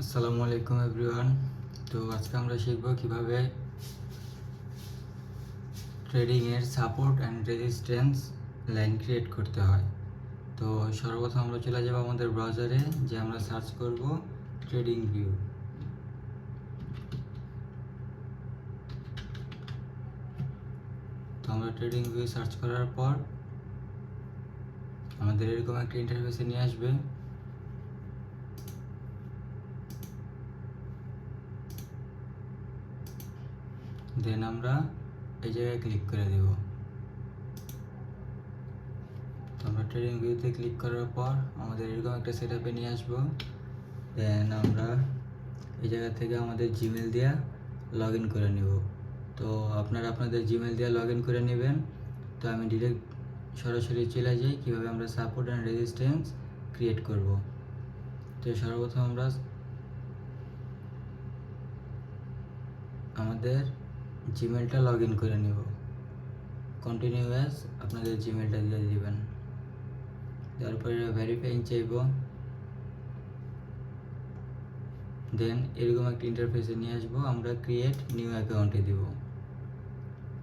আসসালামু আলাইকুম এভরিওয়ান। তো আজকে আমরা শিখব কীভাবে ট্রেডিংয়ের support and resistance line create করতে হয়। তো সর্বপ্রথম আমরা চলে যাব আমাদের ব্রাউজারে যে আমরা সার্চ করব ট্রেডিং ভিউ তো আমরা ট্রেডিং ভিউ সার্চ করার পর আমাদের এরকম একটা ইন্টারফেসে নিয়ে আসবে। দেন আমরা এই জায়গায় ক্লিক করে দেব। তো আমরা ট্রেডিং ভিউতে ক্লিক করার পর আমাদের এরকম একটা সেট আপে নিয়ে আসব। দেন আমরা এই জায়গা থেকে আমাদের জিমেল দিয়ে লগ ইন করে নেব। তো আপনারা আপনাদের জিমেল দিয়ে লগ ইন করে নেবেন। তো আমি ডিরেক্ট সরাসরি চলে যাই, কীভাবে আমরা সাপোর্ট অ্যান্ড রেজিস্ট্যান্স ক্রিয়েট করব। তো সর্বপ্রথম আমরা আমাদের জিমেলটা লগ ইন করে নিব। কন্টিনিউ অ্যাজ আপনাদের জিমেলটা দিয়ে দিবেন। তারপরে ভেরিফাইং চাইব। দেন এরকম একটা ইন্টারফেসে নিয়ে আসব। আমরা ক্রিয়েট নিউ অ্যাকাউন্টে দিব।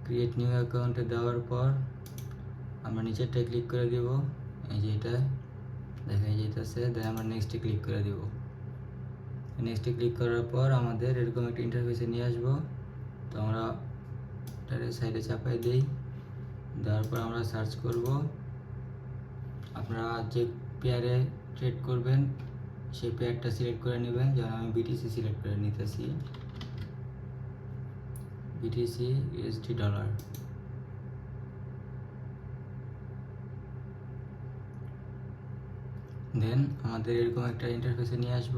ক্রিয়েট নিউ অ্যাকাউন্টে দেওয়ার পর আমরা নিচেরটা ক্লিক করে দিব। এই যে এটা দেখা যেতেছে দেন আমরা নেক্সটে ক্লিক করে দিব। নেক্সটে ক্লিক করার পর আমাদের এরকম একটা ইন্টারফেসে নিয়ে আসব। তো আমরা এটারে সাইডে চাপাই দিই। দেওয়ার পর আমরা সার্চ করব। আপনারা যে পেয়ারে ট্রেড করবেন, সেই পেয়ারটা সিলেক্ট করে নেবেন। যেমন আমি বিটিসি সিলেক্ট করে নিতেছি। বিটিসি ইউএসডি ডলার দেন আমাদের এরকম একটা ইন্টারফেসে নিয়ে আসব।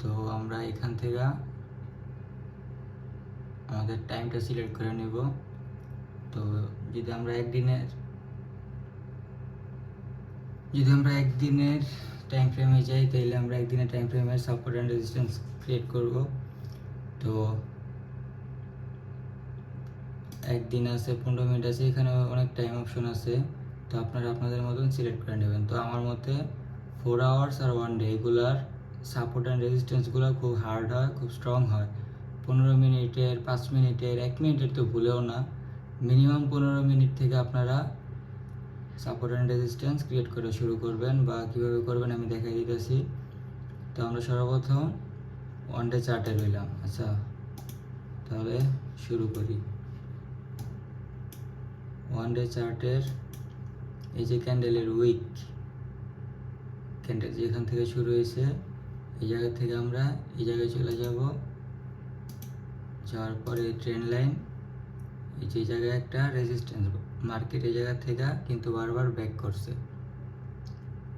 তো আমরা এখান থেকে আমাদের টাইমটা সিলেক্ট করে নেব। তো যদি আমরা একদিনের, যদি আমরা একদিনের টাইম ফ্রেমে যাই তাহলে আমরা একদিনের টাইম ফ্রেমের সাপোর্ট অ্যান্ড রেজিস্ট্যান্স ক্রিয়েট করব। তো একদিন আছে, পনেরো মিনিট আছে, এখানে অনেক টাইম অপশন আছে। তো আপনারা আপনাদের মতন সিলেক্ট করে নেবেন। তো আমার মতে ফোর আওয়ার্স আর ওয়ান ডে এগুলার সাপোর্ট অ্যান্ড রেজিস্ট্যান্সগুলো খুব হার্ড হয়, খুব স্ট্রং হয়। পনেরো মিনিটের, পাঁচ মিনিটের, এক মিনিটের তো ভুলেও না। মিনিমাম পনেরো মিনিট থেকে আপনারা সাপোর্ট অ্যান্ড রেজিস্ট্যান্স ক্রিয়েট করে শুরু করবেন বা কীভাবে করবেন আমি দেখাই দিতেছি। তো আমরা সর্বপ্রথম ওয়ান ডে চার্টে রইলাম। আচ্ছা তাহলে শুরু করি। ওয়ান ডে চার্টের এই যে ক্যান্ডেলের উইক ক্যান্ডেল যেখান থেকে শুরু হয়েছে, এই জায়গা থেকে আমরা এই জায়গায় চলে যাব। যাওয়ার পরে ট্রেন লাইন এই যে জায়গায় একটা রেজিস্ট্যান্স মার্কেট এই জায়গা থেকে কিন্তু বারবার ব্যাক করছে।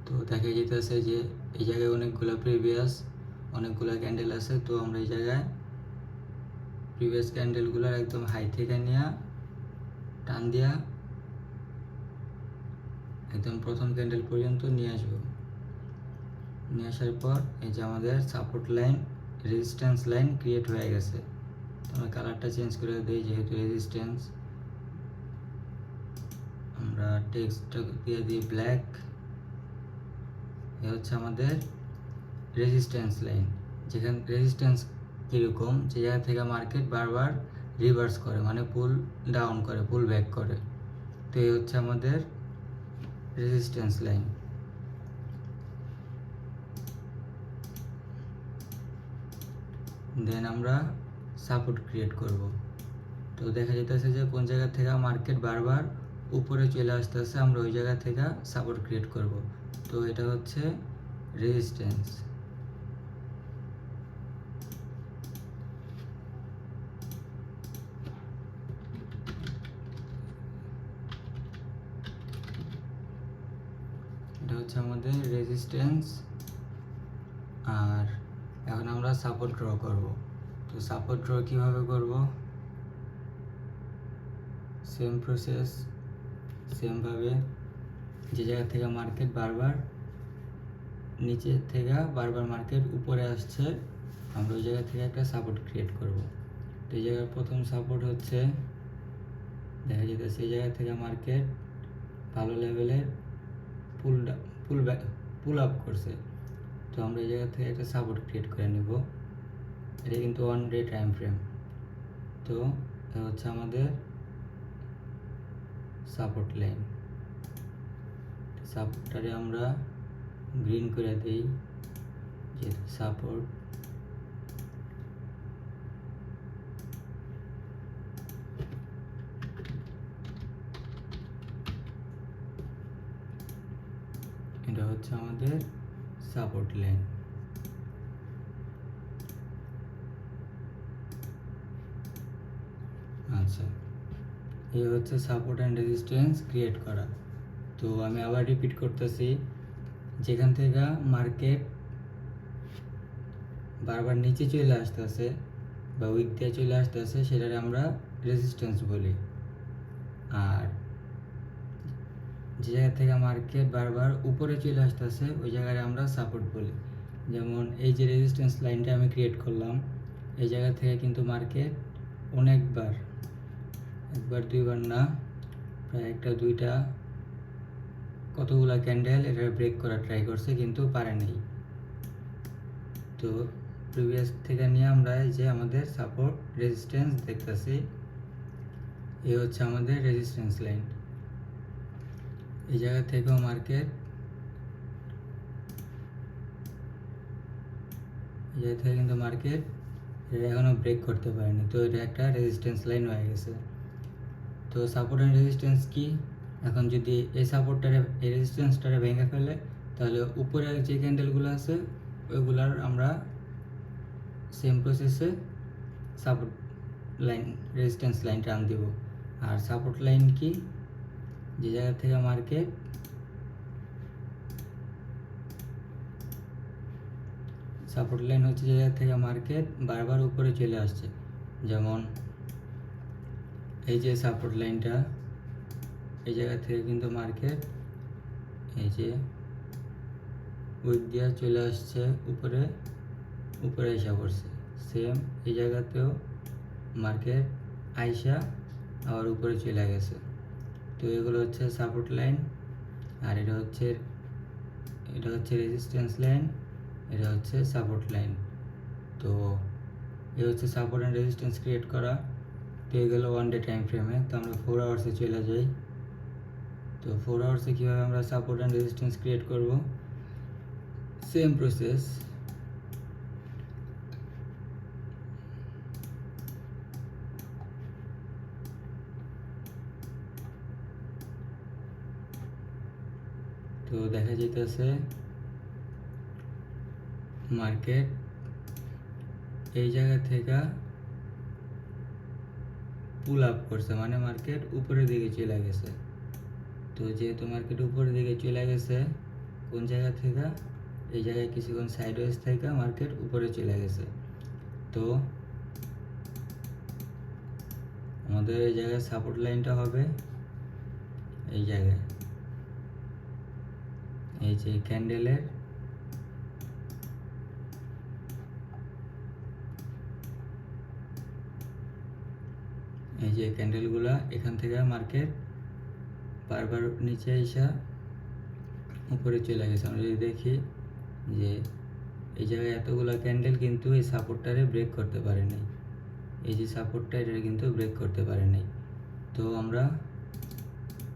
তো দেখা যেতেছে যে এই জায়গায় অনেকগুলো প্রিভিয়াস অনেকগুলো ক্যান্ডেল আছে, তো আমরা এই জায়গায় প্রিভিয়াস ক্যান্ডেলগুলোর একদম হাই থেকে নিয়ে টান দিয়া একদম প্রথম ক্যান্ডেল পর্যন্ত নিয়ে আসব। নিয়ে আসার পর এই যে আমাদের support line resistance line create হয়ে গেছে। কালারটা চেঞ্জ করে দিই, যেহেতু রেজিস্ট্যান্স আমরা টেক্সটটা দিয়ে দিই ব্ল্যাক এ হচ্ছে আমাদের রেজিস্ট্যান্স লাইন যেখানে রেজিস্ট্যান্স কীরকম? যে জায়গা থেকে মার্কেট বারবার রিভার্স করে মানে পুল ডাউন করে পুল ব্যাক করে। তো এই হচ্ছে আমাদের রেজিস্ট্যান্স লাইন দেন আমরা সাপোর্ট ক্রিয়েট করব। তো দেখা যেতেছে যে কোন জায়গা থেকে মার্কেট বারবার উপরে চলে আসতেছে, আমরা ওই জায়গা থেকে সাপোর্ট ক্রিয়েট করব। তো এটা হচ্ছে রেজিস্ট্যান্স এটা হচ্ছে আমাদের রেজিস্ট্যান্স আর এখন আমরা সাপোর্ট ড্র করব। তো সাপোর্ট ড্র কীভাবে করব? সেম প্রসেস সেমভাবে যে জায়গা থেকে মার্কেট বারবার নিচে থেকে বারবার মার্কেট উপরে আসছে, আমরা ওই জায়গা থেকে একটা সাপোর্ট ক্রিয়েট করব। তো এই জায়গার প্রথম সাপোর্ট হচ্ছে, দেখা যেতেছে এই জায়গা থেকে মার্কেট ভালো লেভেলের পুল পুল পুল আপ করছে। তো আমরা এই জায়গা থেকে একটা সাপোর্ট ক্রিয়েট করে নিব। এটা কিন্তু ওয়ান ডে টাইম ফ্রেম তো এটা হচ্ছে আমাদের সাপোর্ট লাইন সাপোর্টটারে আমরা গ্রিন করে দিই যেহেতু সাপোর্ট এটা হচ্ছে আমাদের সাপোর্ট লাইন আচ্ছা এই হচ্ছে সাপোর্ট অ্যান্ড রেজিস্ট্যান্স ক্রিয়েট করা। তো আমি আবার রিপিট করতেছি। যেখান থেকে মার্কেট বারবার নিচে চলে আসতেছে বা উইক দিয়ে চলে আসতেছে সেটারে আমরা রেজিস্ট্যান্স বলি। আর যে জায়গা থেকে মার্কেট বারবার উপরে চলে আসতেছে, ওই জায়গায় আমরা সাপোর্ট বলি। যেমন এই যে রেজিস্ট্যান্স লাইনটা আমি ক্রিয়েট করলাম, এই জায়গা থেকে কিন্তু মার্কেট অনেকবার একবার, দুইবার না, প্রায় একটা, দুইটা, কতগুলা ক্যান্ডেল এটা ব্রেক করার ট্রাই করছে, কিন্তু পারে নাই। তো প্রিভিয়াস থেকে নিয়ে আমরা এই যে আমাদের সাপোর্ট রেজিস্ট্যান্স দেখতেছি, এ হচ্ছে আমাদের রেজিস্ট্যান্স লাইন এই জায়গা থেকেও মার্কেট এই জায়গা থেকে কিন্তু মার্কেট এটা এখনও ব্রেক করতে পারেনি। তো এটা একটা রেজিস্ট্যান্স লাইন হয়ে গেছে। তো সাপোর্ট অ্যান্ড রেজিস্ট্যান্স কি? এখন যদি এই সাপোর্টটারে এই রেজিস্ট্যান্সটারে ভেঙে ফেলে, তাহলে উপরে যে ক্যান্ডেলগুলো আছে, ওইগুলার আমরা সেম প্রসেসে সাপোর্ট লাইন রেজিস্ট্যান্স লাইন টান দিব। আর সাপোর্ট লাইন কি? যে জায়গা থেকে মার্কেট সাপোর্ট লাইন হচ্ছে যে জায়গা থেকে মার্কেট বারবার উপরে চলে আসছে। যেমন এই যে সাপোর্ট লাইনটা এই জায়গা থেকে কিন্তু মার্কেট এই যে উইক দিয়ে চলে আসছে, উপরে উপরে এসে পড়ছে। সেম এই জায়গাতেও মার্কেট আইসা আবার উপরে চলে গেছে। তো এগুলো হচ্ছে সাপোর্ট লাইন আর এটা হচ্ছে এটা হচ্ছে রেজিস্ট্যান্স লাইন এটা হচ্ছে সাপোর্ট লাইন তো এ হচ্ছে সাপোর্ট অ্যান্ড রেজিস্ট্যান্স ক্রিয়েট করা। তো এগুলো ওয়ান ডে টাইম ফ্রেমে তো আমরা ফোর আওয়ার্সে চলে যাই তো ফোর আওয়ার্সে কীভাবে আমরা সাপোর্ট অ্যান্ড রেজিস্ট্যান্স ক্রিয়েট করব সেম প্রসেস তো দেখা যাইতেছে মার্কেট এই জায়গা থেকে পুল আপ করছে মানে মার্কেট উপরের দিকে চলে গেছে। তো যেহেতু মার্কেট উপরের দিকে চলে গেছে, কোন জায়গা থেকে? এই জায়গায় কিছুক্ষণ সাইডওয়েজ থেকে মার্কেট উপরে চলে গেছে। তো আমাদের এই জায়গায় সাপোর্ট লাইনটা হবে এই জায়গায়। এই যে ক্যান্ডেলের এই যে ক্যান্ডেলগুলা এখান থেকে মার্কেট, বারবার নিচে এসা উপরে চলে গেছে। আমরা যদি দেখি যে এই জায়গায় এতগুলো ক্যান্ডেল কিন্তু এই সাপোর্টটারে ব্রেক করতে পারে নাই। এই যে সাপোর্টটা এটা কিন্তু ব্রেক করতে পারে নাই। তো আমরা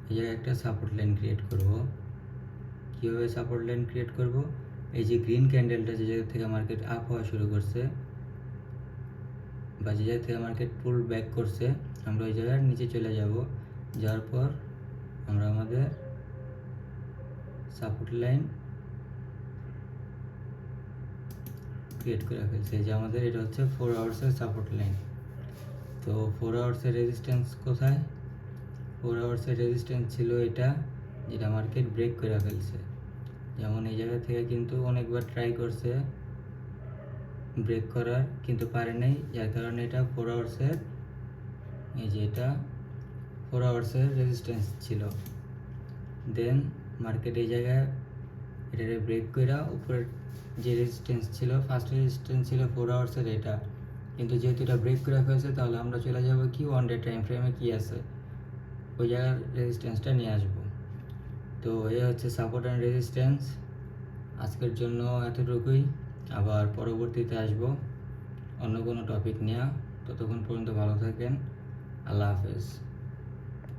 এই জায়গায় একটা সাপোর্ট লাইন ক্রিয়েট করব। কীভাবে সাপোর্ট লাইন ক্রিয়েট করব? এই যে গ্রিন ক্যান্ডেলটা যে জায়গা থেকে মার্কেট আপ হওয়া শুরু করছে, বা যে জায়গা থেকে মার্কেট পুল ব্যাক করছে আমরা ওই জায়গার নিচে চলে যাব। যাওয়ার পর আমরা আমাদের সাপোর্ট লাইন ক্রিয়েট করে ফেলছি। যে আমাদের এটা হচ্ছে ফোর আওয়ার্সের সাপোর্ট লাইন তো ফোর আওয়ার্সের রেজিস্ট্যান্স কোথায়? ফোর আওয়ার্সের রেজিস্ট্যান্স ছিল এটা, যেটা মার্কেট ব্রেক করে ফেলছে। যেমন এই জায়গা থেকে কিন্তু অনেকবার ট্রাই করছে ব্রেক করার, কিন্তু পারে নাই। যার কারণে এটা ফোর আওয়ার্সের এই যে এটা ফোর আওয়ার্সের রেজিস্ট্যান্স ছিল। দেন মার্কেট এই জায়গায় এটারে ব্রেক করে উপরের যে রেজিস্ট্যান্স ছিল ফার্স্ট রেজিস্ট্যান্স ছিল ফোর আওয়ার্সের এটা। কিন্তু যেহেতু এটা ব্রেক করে ফেলছে তাহলে আমরা চলে যাব কি ওয়ান ডে টাইম ফ্রেমে কী আছে? ওই জায়গার রেজিস্ট্যান্সটা নিয়ে আসব। তো এই হচ্ছে সাপোর্ট অ্যান্ড রেজিস্ট্যান্স আজকের জন্য এতটুকুই। আবার পরবর্তীতে আসব। অন্য কোনো টপিক নিয়ে। ততক্ষণ পর্যন্ত ভালো থাকেন। আল্লাহ হাফেজ